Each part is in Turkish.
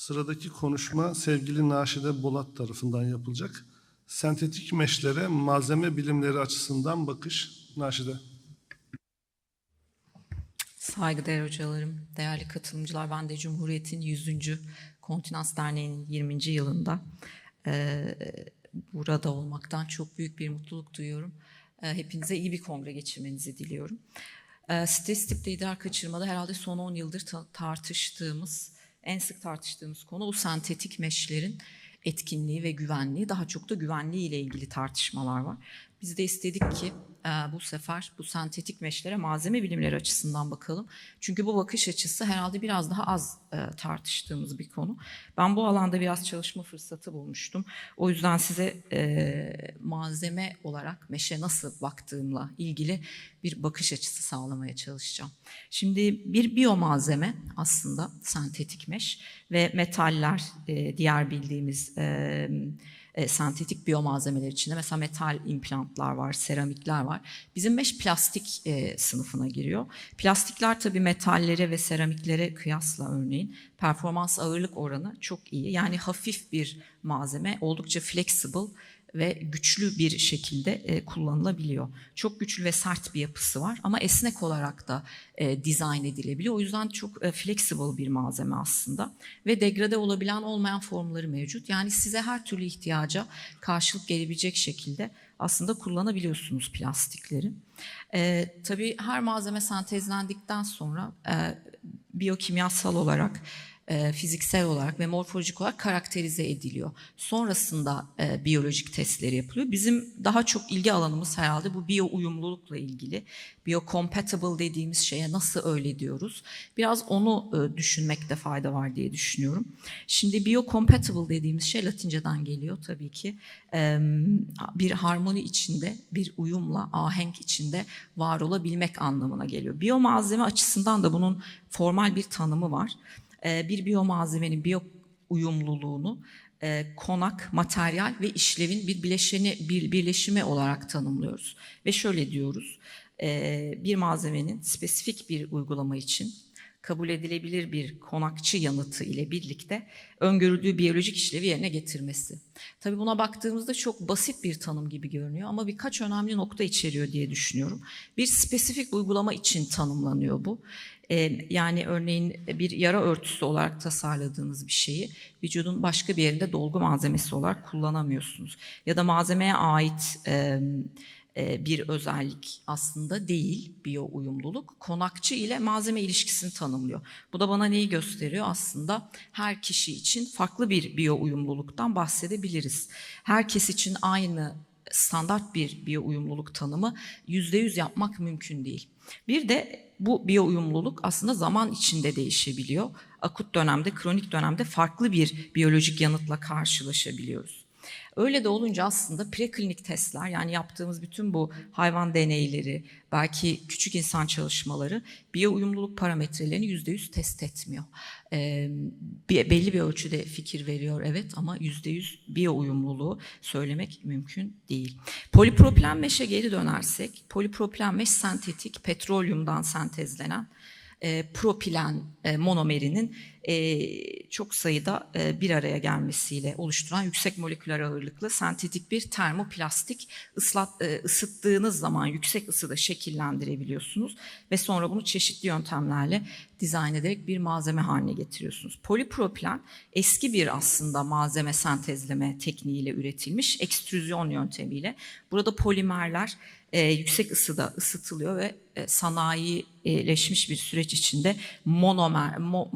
Sıradaki konuşma sevgili Naşide Bolat tarafından yapılacak. Sentetik meşlere malzeme bilimleri açısından bakış Naşide. Saygıdeğer hocalarım, değerli katılımcılar, ben de Cumhuriyet'in 100. Kontinans Derneği'nin 20. yılında eee, burada olmaktan çok büyük bir mutluluk duyuyorum. Eee, hepinize iyi bir kongre geçirmenizi diliyorum. Eee stres tipte idrar kaçırmada herhalde son 10 yıldır ta- tartıştığımız, en sık tartıştığımız konu bu sentetik meşlerin etkinliği ve güvenliği. Daha çok da güvenliği ile ilgili tartışmalar var. Biz de istedik ki bu sefer bu sentetik meşlere malzeme bilimleri açısından bakalım. Çünkü bu bakış açısı herhalde biraz daha az e, tartıştığımız bir konu. Ben bu alanda biraz çalışma fırsatı bulmuştum. O yüzden size e, malzeme olarak meşe nasıl baktığımla ilgili bir bakış açısı sağlamaya çalışacağım. Şimdi bir biyomalzeme aslında sentetik meş ve metaller, e, diğer bildiğimiz e, e, sentetik biyomalzemeler içinde mesela metal implantlar var, seramikler var. Bizim meş plastik e, sınıfına giriyor. Plastikler tabii metallere ve seramiklere kıyasla örneğin performans ağırlık oranı çok iyi. Yani hafif bir malzeme, oldukça flexible ve güçlü bir şekilde e, kullanılabiliyor. Çok güçlü ve sert bir yapısı var ama esnek olarak da e, dizayn edilebiliyor. O yüzden çok e, flexible bir malzeme aslında ve degrade olabilen olmayan formları mevcut. Yani size her türlü ihtiyaca karşılık gelebilecek şekilde aslında kullanabiliyorsunuz plastikleri. E, tabii her malzeme sentezlendikten sonra e, biyokimyasal olarak e, fiziksel olarak ve morfolojik olarak karakterize ediliyor. Sonrasında e, biyolojik testleri yapılıyor. Bizim daha çok ilgi alanımız herhalde bu biyo uyumlulukla ilgili. Biocompatible dediğimiz şeye nasıl öyle diyoruz? Biraz onu e, düşünmekte fayda var diye düşünüyorum. Şimdi biocompatible dediğimiz şey Latinceden geliyor tabii ki. E, bir harmoni içinde, bir uyumla, ahenk içinde var olabilmek anlamına geliyor. Biyomalzeme açısından da bunun formal bir tanımı var e, bir biyomalzemenin biyo uyumluluğunu e, konak, materyal ve işlevin bir bileşeni bir birleşimi olarak tanımlıyoruz. Ve şöyle diyoruz. e, bir malzemenin spesifik bir uygulama için kabul edilebilir bir konakçı yanıtı ile birlikte öngörüldüğü biyolojik işlevi yerine getirmesi. Tabii buna baktığımızda çok basit bir tanım gibi görünüyor ama birkaç önemli nokta içeriyor diye düşünüyorum. Bir spesifik uygulama için tanımlanıyor bu. Ee, yani örneğin bir yara örtüsü olarak tasarladığınız bir şeyi vücudun başka bir yerinde dolgu malzemesi olarak kullanamıyorsunuz. Ya da malzemeye ait e, e, bir özellik aslında değil biyo uyumluluk. Konakçı ile malzeme ilişkisini tanımlıyor. Bu da bana neyi gösteriyor? Aslında her kişi için farklı bir biyo uyumluluktan bahsedebiliriz. Herkes için aynı standart bir biyo uyumluluk tanımı %100 yapmak mümkün değil. Bir de bu biyo uyumluluk aslında zaman içinde değişebiliyor. Akut dönemde, kronik dönemde farklı bir biyolojik yanıtla karşılaşabiliyoruz. Öyle de olunca aslında preklinik testler yani yaptığımız bütün bu hayvan deneyleri, belki küçük insan çalışmaları biyo uyumluluk parametrelerini %100 test etmiyor. Ee, bir, belli bir ölçüde fikir veriyor evet ama %100 biyo uyumluluğu söylemek mümkün değil. Polipropilen meşe geri dönersek, polipropilen meş sentetik, petrolyumdan sentezlenen e, propilen e, monomerinin e, çok sayıda e, bir araya gelmesiyle oluşturan yüksek moleküler ağırlıklı sentetik bir termoplastik ıslat, e, ısıttığınız zaman yüksek ısıda şekillendirebiliyorsunuz ve sonra bunu çeşitli yöntemlerle dizayn ederek bir malzeme haline getiriyorsunuz. Polipropilen eski bir aslında malzeme sentezleme tekniğiyle üretilmiş ekstrüzyon yöntemiyle. Burada polimerler e, yüksek ısıda ısıtılıyor ve e, sanayileşmiş bir süreç içinde monomer, mo,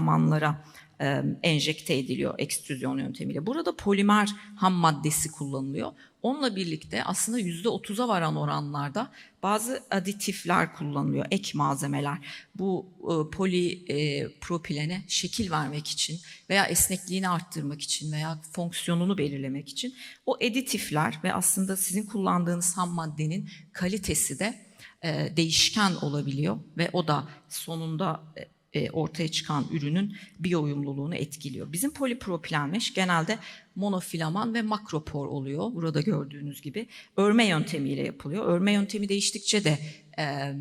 monofilamanlara e, enjekte ediliyor ekstrüzyon yöntemiyle. Burada polimer ham maddesi kullanılıyor. Onunla birlikte aslında yüzde otuza varan oranlarda bazı aditifler kullanılıyor, ek malzemeler. Bu e, polipropilene şekil vermek için veya esnekliğini arttırmak için veya fonksiyonunu belirlemek için o editifler ve aslında sizin kullandığınız ham maddenin kalitesi de e, değişken olabiliyor ve o da sonunda e, e, ortaya çıkan ürünün biyo uyumluluğunu etkiliyor. Bizim polipropilenmeş genelde monofilaman ve makropor oluyor. Burada gördüğünüz gibi örme yöntemiyle yapılıyor. Örme yöntemi değiştikçe de e,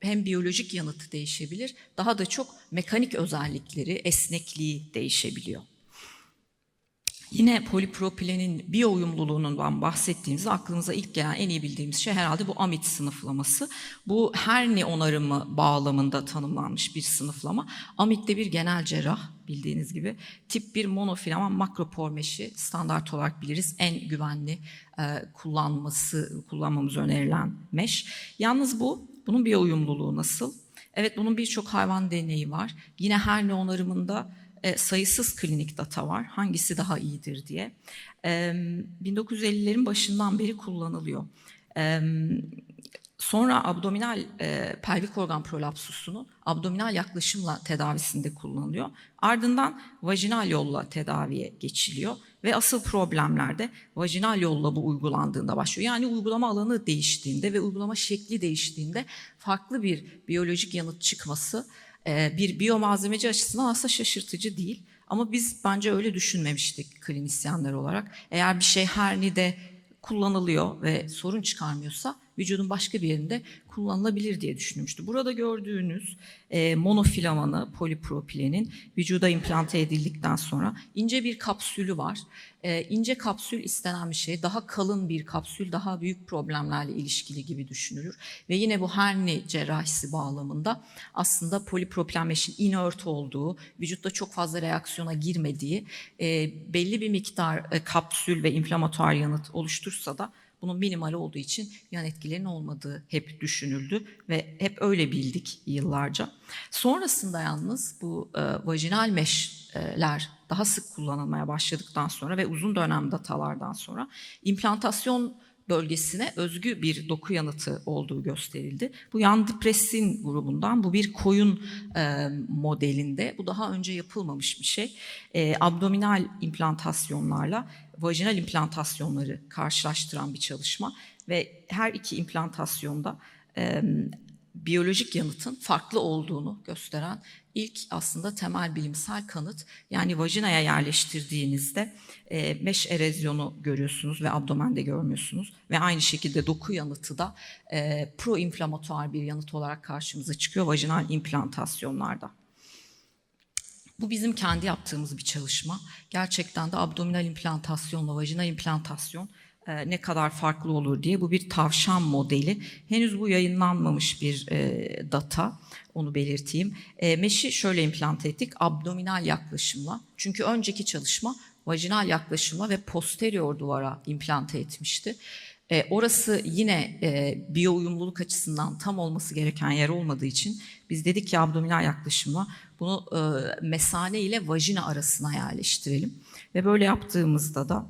hem biyolojik yanıtı değişebilir, daha da çok mekanik özellikleri, esnekliği değişebiliyor. Yine polipropilenin biyo uyumluluğundan bahsettiğimizde aklımıza ilk gelen en iyi bildiğimiz şey herhalde bu AMIT sınıflaması. Bu herni onarımı bağlamında tanımlanmış bir sınıflama. AMIT de bir genel cerrah bildiğiniz gibi. Tip 1 monofilaman makropor meşi standart olarak biliriz. En güvenli e, kullanması kullanmamız önerilen meş. Yalnız bu bunun biyo nasıl? Evet bunun birçok hayvan deneyi var. Yine herni onarımında e, sayısız klinik data var. Hangisi daha iyidir diye. E, 1950'lerin başından beri kullanılıyor. Sonra abdominal e, pelvik organ prolapsusunu abdominal yaklaşımla tedavisinde kullanılıyor. Ardından vajinal yolla tedaviye geçiliyor ve asıl problemlerde vajinal yolla bu uygulandığında başlıyor. Yani uygulama alanı değiştiğinde ve uygulama şekli değiştiğinde farklı bir biyolojik yanıt çıkması bir biyomalzemeci açısından aslında şaşırtıcı değil. Ama biz bence öyle düşünmemiştik klinisyenler olarak. Eğer bir şey hernide kullanılıyor ve sorun çıkarmıyorsa vücudun başka bir yerinde kullanılabilir diye düşünmüştü. Burada gördüğünüz e, monofilamanı polipropilenin vücuda implante edildikten sonra ince bir kapsülü var. E, ince kapsül istenen bir şey. Daha kalın bir kapsül daha büyük problemlerle ilişkili gibi düşünülür. Ve yine bu herni cerrahisi bağlamında aslında polipropilen meşin inert olduğu, vücutta çok fazla reaksiyona girmediği, e, belli bir miktar e, kapsül ve inflamatuar yanıt oluştursa da bunun minimal olduğu için yan etkilerin olmadığı hep düşünüldü ve hep öyle bildik yıllarca. Sonrasında yalnız bu e, vajinal meşler daha sık kullanılmaya başladıktan sonra ve uzun dönem datalardan sonra implantasyon bölgesine özgü bir doku yanıtı olduğu gösterildi. Bu Yan Depressin grubundan bu bir koyun e, modelinde bu daha önce yapılmamış bir şey. E, abdominal implantasyonlarla vajinal implantasyonları karşılaştıran bir çalışma ve her iki implantasyonda e, biyolojik yanıtın farklı olduğunu gösteren ilk aslında temel bilimsel kanıt. Yani vajinaya yerleştirdiğinizde e, meş erozyonu görüyorsunuz ve abdomende görmüyorsunuz. Ve aynı şekilde doku yanıtı da e, proinflamatuar bir yanıt olarak karşımıza çıkıyor vajinal implantasyonlarda. Bu bizim kendi yaptığımız bir çalışma. Gerçekten de abdominal implantasyonla vajinal implantasyon e, ne kadar farklı olur diye bu bir tavşan modeli. Henüz bu yayınlanmamış bir e, data, onu belirteyim. E, meşi şöyle implant ettik, abdominal yaklaşımla. Çünkü önceki çalışma vajinal yaklaşımla ve posterior duvara implante etmişti. Orası yine e, biyo uyumluluk açısından tam olması gereken yer olmadığı için biz dedik ki abdominal yaklaşımla bunu mesane ile vajina arasına yerleştirelim. Ve böyle yaptığımızda da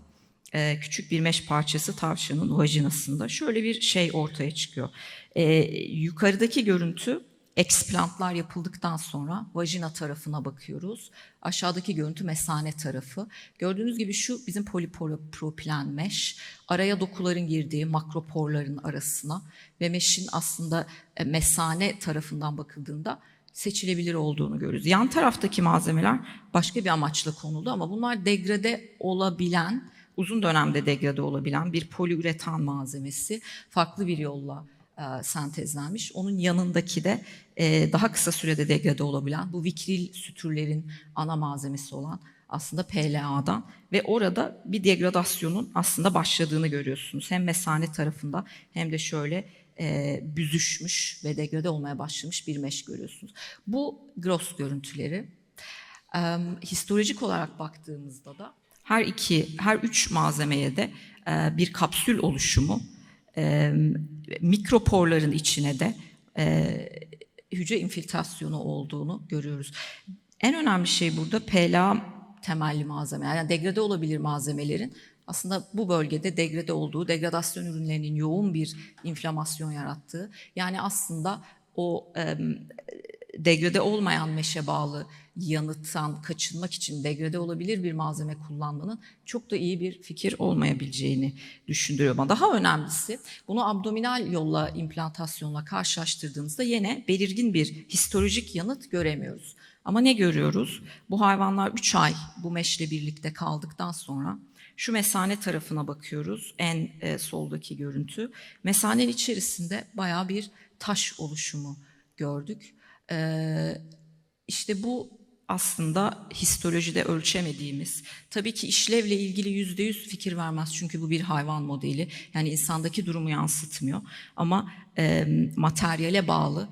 e, küçük bir meş parçası tavşanın vajinasında şöyle bir şey ortaya çıkıyor. E, yukarıdaki görüntü eksplantlar yapıldıktan sonra vajina tarafına bakıyoruz. Aşağıdaki görüntü mesane tarafı. Gördüğünüz gibi şu bizim polipropilen meş. Araya dokuların girdiği makroporların arasına ve meşin aslında e, mesane tarafından bakıldığında seçilebilir olduğunu görürüz. Yan taraftaki malzemeler başka bir amaçla konuldu ama bunlar degrade olabilen, uzun dönemde degrade olabilen bir poliüretan malzemesi. Farklı bir yolla e, sentezlenmiş. Onun yanındaki de e, daha kısa sürede degrade olabilen bu vikril sütürlerin ana malzemesi olan aslında PLA'dan ve orada bir degradasyonun aslında başladığını görüyorsunuz. Hem mesane tarafında hem de şöyle e, büzüşmüş ve degrade olmaya başlamış bir meş görüyorsunuz. Bu gross görüntüleri. E, histolojik olarak baktığımızda da her iki, her üç malzemeye de e, bir kapsül oluşumu, e, mikroporların içine de e, hücre infiltrasyonu olduğunu görüyoruz. En önemli şey burada PLA temelli malzeme. Yani degrade olabilir malzemelerin aslında bu bölgede degrade olduğu, degradasyon ürünlerinin yoğun bir inflamasyon yarattığı. Yani aslında o e, degrade olmayan meşe bağlı yanıttan kaçınmak için degrade olabilir bir malzeme kullanmanın çok da iyi bir fikir olmayabileceğini düşündürüyor bana. Daha önemlisi bunu abdominal yolla implantasyonla karşılaştırdığımızda yine belirgin bir histolojik yanıt göremiyoruz. Ama ne görüyoruz? Bu hayvanlar 3 ay bu meşle birlikte kaldıktan sonra şu mesane tarafına bakıyoruz. En e, soldaki görüntü. Mesanenin içerisinde baya bir taş oluşumu gördük. Ee, işte bu aslında histolojide ölçemediğimiz, tabii ki işlevle ilgili yüzde yüz fikir vermez çünkü bu bir hayvan modeli. Yani insandaki durumu yansıtmıyor. Ama e, materyale bağlı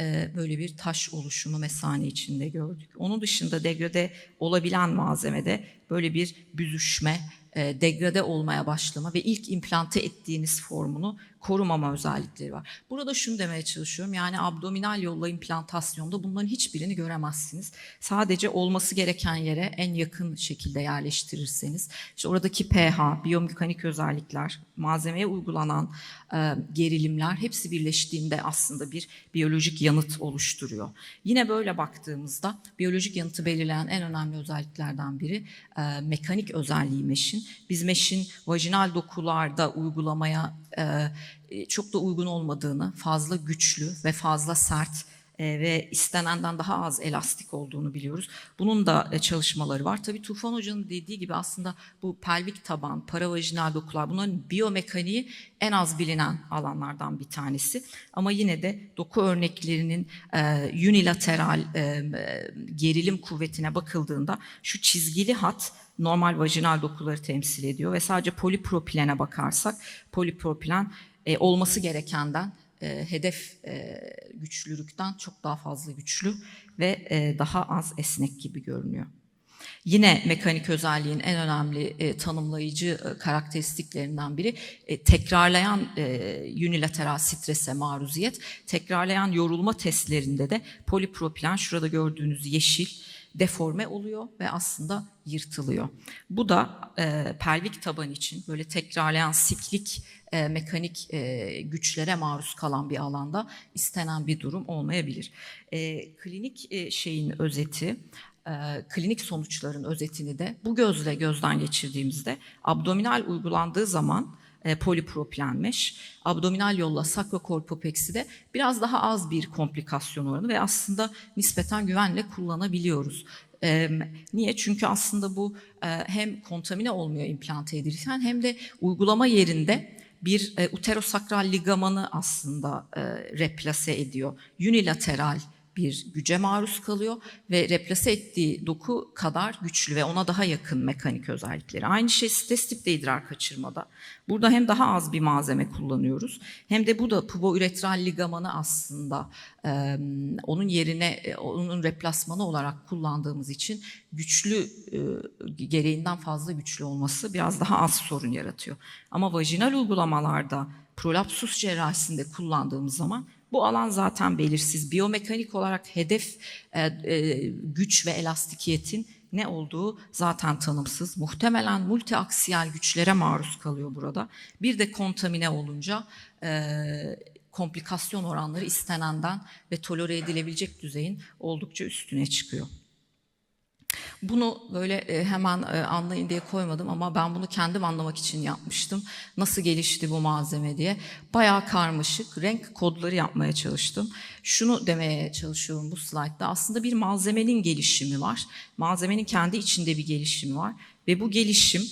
e, böyle bir taş oluşumu mesane içinde gördük. Onun dışında degrade olabilen malzemede böyle bir büzüşme, e, degrade olmaya başlama ve ilk implante ettiğiniz formunu korumama özellikleri var. Burada şunu demeye çalışıyorum. Yani abdominal yolla implantasyonda bunların hiçbirini göremezsiniz. Sadece olması gereken yere en yakın şekilde yerleştirirseniz işte oradaki pH, biyomekanik özellikler, malzemeye uygulanan e, gerilimler hepsi birleştiğinde aslında bir biyolojik yanıt oluşturuyor. Yine böyle baktığımızda biyolojik yanıtı belirleyen en önemli özelliklerden biri e, mekanik özelliği meşin. Biz meşin vajinal dokularda uygulamaya e, çok da uygun olmadığını, fazla güçlü ve fazla sert e, ve istenenden daha az elastik olduğunu biliyoruz. Bunun da e, çalışmaları var. Tabii Tufan Hoca'nın dediği gibi aslında bu pelvik taban, paravajinal dokular bunların biyomekaniği en az bilinen alanlardan bir tanesi. Ama yine de doku örneklerinin e, unilateral e, e, gerilim kuvvetine bakıldığında şu çizgili hat normal vajinal dokuları temsil ediyor ve sadece polipropilene bakarsak polipropilen e, olması gerekenden e, hedef e, güçlülükten çok daha fazla güçlü ve e, daha az esnek gibi görünüyor. Yine mekanik özelliğin en önemli e, tanımlayıcı e, karakteristiklerinden biri e, tekrarlayan e, unilateral strese maruziyet. Tekrarlayan yorulma testlerinde de polipropilen şurada gördüğünüz yeşil deforme oluyor ve aslında yırtılıyor. Bu da e, pelvik taban için böyle tekrarlayan siklik e, mekanik e, güçlere maruz kalan bir alanda istenen bir durum olmayabilir. E, klinik e, şeyin özeti, e, klinik sonuçların özetini de bu gözle gözden geçirdiğimizde abdominal uygulandığı zaman e, polipropilen mesh, abdominal yolla sakrokorpopekside biraz daha az bir komplikasyon oranı ve aslında nispeten güvenle kullanabiliyoruz. E, niye? Çünkü aslında bu e, hem kontamine olmuyor implante edilirken hem de uygulama yerinde bir e, uterosakral ligamanı aslında replase ediyor. Unilateral bir güce maruz kalıyor ve replase ettiği doku kadar güçlü ve ona daha yakın mekanik özellikleri. Aynı şey stres tipte idrar kaçırmada. Burada hem daha az bir malzeme kullanıyoruz hem de bu da puboüretral ligamanı aslında e, onun yerine e, onun replasmanı olarak kullandığımız için güçlü e, gereğinden fazla güçlü olması biraz daha az sorun yaratıyor. Ama vajinal uygulamalarda prolapsus cerrahisinde kullandığımız zaman bu alan zaten belirsiz. Biyomekanik olarak hedef e, e, güç ve elastikiyetin ne olduğu zaten tanımsız. Muhtemelen multiaksiyel güçlere maruz kalıyor burada. Bir de kontamine olunca e, komplikasyon oranları istenenden ve tolere edilebilecek düzeyin oldukça üstüne çıkıyor. Bunu böyle e, hemen e, anlayın diye koymadım ama ben bunu kendim anlamak için yapmıştım. Nasıl gelişti bu malzeme diye. Bayağı karmaşık renk kodları yapmaya çalıştım. Şunu demeye çalışıyorum bu slaytta. Aslında bir malzemenin gelişimi var. Malzemenin kendi içinde bir gelişimi var. Ve bu gelişim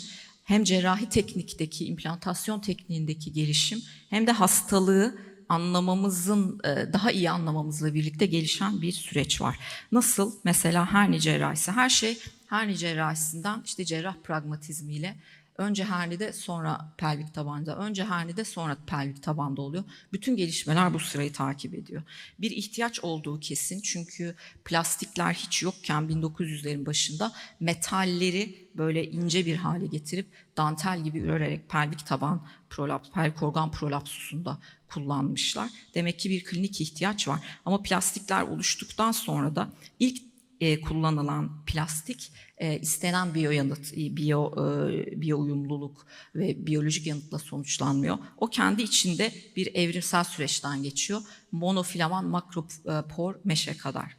hem cerrahi teknikteki, implantasyon tekniğindeki gelişim hem de hastalığı anlamamızın e, daha iyi anlamamızla birlikte gelişen bir süreç var. Nasıl? Mesela herni cerrahisi. Her şey herni cerrahisinden işte cerrah pragmatizmiyle önce hernide sonra pelvik tabanda, önce hernide sonra pelvik tabanda oluyor. Bütün gelişmeler bu sırayı takip ediyor. Bir ihtiyaç olduğu kesin çünkü plastikler hiç yokken 1900'lerin başında metalleri böyle ince bir hale getirip dantel gibi örerek pelvik taban prolaps, pelvik organ prolapsusunda kullanmışlar. Demek ki bir klinik ihtiyaç var. Ama plastikler oluştuktan sonra da ilk e, kullanılan plastik e, istenen biyo yanıt, e, biyo e, biyo uyumluluk ve biyolojik yanıtla sonuçlanmıyor. O kendi içinde bir evrimsel süreçten geçiyor. Monofilaman makropor meşe kadar.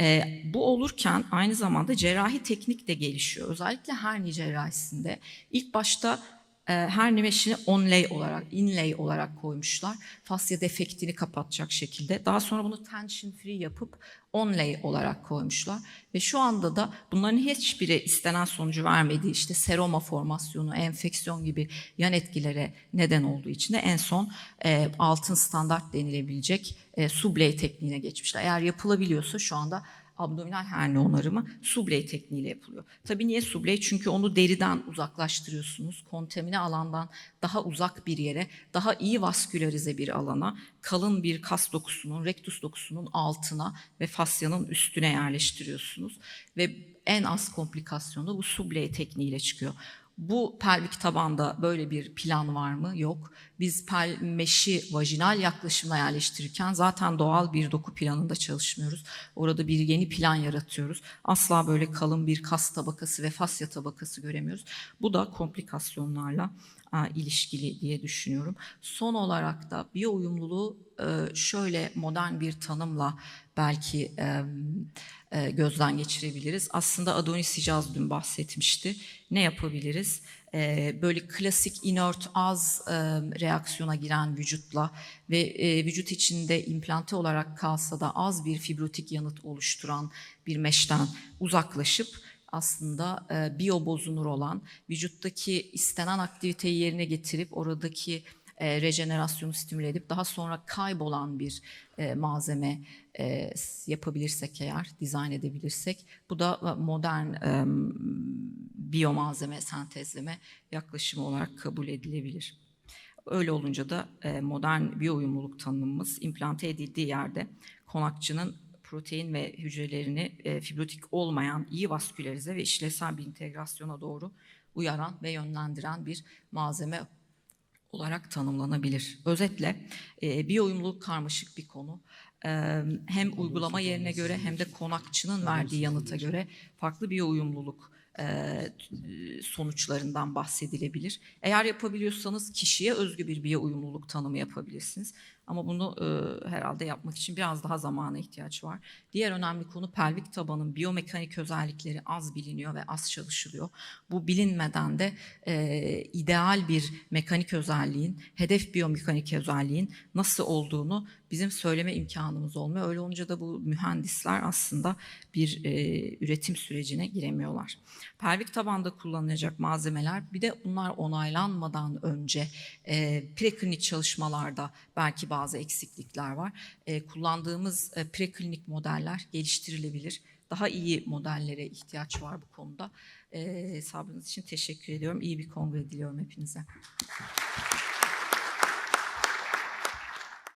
E, bu olurken aynı zamanda cerrahi teknik de gelişiyor. Özellikle herni cerrahisinde ilk başta e, her meşini onlay olarak, inlay olarak koymuşlar. Fasya defektini kapatacak şekilde. Daha sonra bunu tension free yapıp onlay olarak koymuşlar. Ve şu anda da bunların hiçbiri istenen sonucu vermediği işte seroma formasyonu, enfeksiyon gibi yan etkilere neden olduğu için de en son e, altın standart denilebilecek e, sublay tekniğine geçmişler. Eğer yapılabiliyorsa şu anda abdominal hernia onarımı sublay tekniğiyle yapılıyor. Tabii niye sublay? Çünkü onu deriden uzaklaştırıyorsunuz. Kontamine alandan daha uzak bir yere, daha iyi vaskülerize bir alana, kalın bir kas dokusunun, rektus dokusunun altına ve fasyanın üstüne yerleştiriyorsunuz. Ve en az komplikasyonda bu sublay tekniğiyle çıkıyor. Bu pelvik tabanda böyle bir plan var mı? Yok. Biz pel meşi vajinal yaklaşımla yerleştirirken zaten doğal bir doku planında çalışmıyoruz. Orada bir yeni plan yaratıyoruz. Asla böyle kalın bir kas tabakası ve fasya tabakası göremiyoruz. Bu da komplikasyonlarla a, ilişkili diye düşünüyorum. Son olarak da biyo uyumluluğu e, şöyle modern bir tanımla belki e, gözden geçirebiliriz. Aslında Adonis Hicaz dün bahsetmişti. Ne yapabiliriz? E, böyle klasik inert az e, reaksiyona giren vücutla ve vücut içinde implante olarak kalsa da az bir fibrotik yanıt oluşturan bir meşten uzaklaşıp aslında e, biyobozunur olan vücuttaki istenen aktiviteyi yerine getirip oradaki e, rejenerasyonu stimüle edip daha sonra kaybolan bir e, malzeme e, yapabilirsek eğer, dizayn edebilirsek bu da modern e, biyomalzeme sentezleme yaklaşımı olarak kabul edilebilir. Öyle olunca da e, modern biyo uyumluluk tanımımız implante edildiği yerde konakçının protein ve hücrelerini e, fibrotik olmayan iyi vaskülerize ve işlevsel bir integrasyona doğru uyaran ve yönlendiren bir malzeme olarak tanımlanabilir. Özetle e, biyo uyumluluk karmaşık bir konu. Hem uygulama yerine göre hem de konakçının verdiği yanıta göre farklı biyo uyumluluk sonuçlarından bahsedilebilir. Eğer yapabiliyorsanız kişiye özgü bir biyo uyumluluk tanımı yapabilirsiniz. Ama bunu e, herhalde yapmak için biraz daha zamana ihtiyaç var. Diğer önemli konu pelvik tabanın biyomekanik özellikleri az biliniyor ve az çalışılıyor. Bu bilinmeden de e, ideal bir mekanik özelliğin, hedef biyomekanik özelliğin nasıl olduğunu bizim söyleme imkanımız olmuyor. Öyle olunca da bu mühendisler aslında bir e, üretim sürecine giremiyorlar. Pelvik tabanda kullanılacak malzemeler bir de bunlar onaylanmadan önce e, preklinik çalışmalarda belki bazı eksiklikler var. E, kullandığımız e, preklinik modeller geliştirilebilir. Daha iyi modellere ihtiyaç var bu konuda. E, sabrınız için teşekkür ediyorum. İyi bir kongre diliyorum hepinize.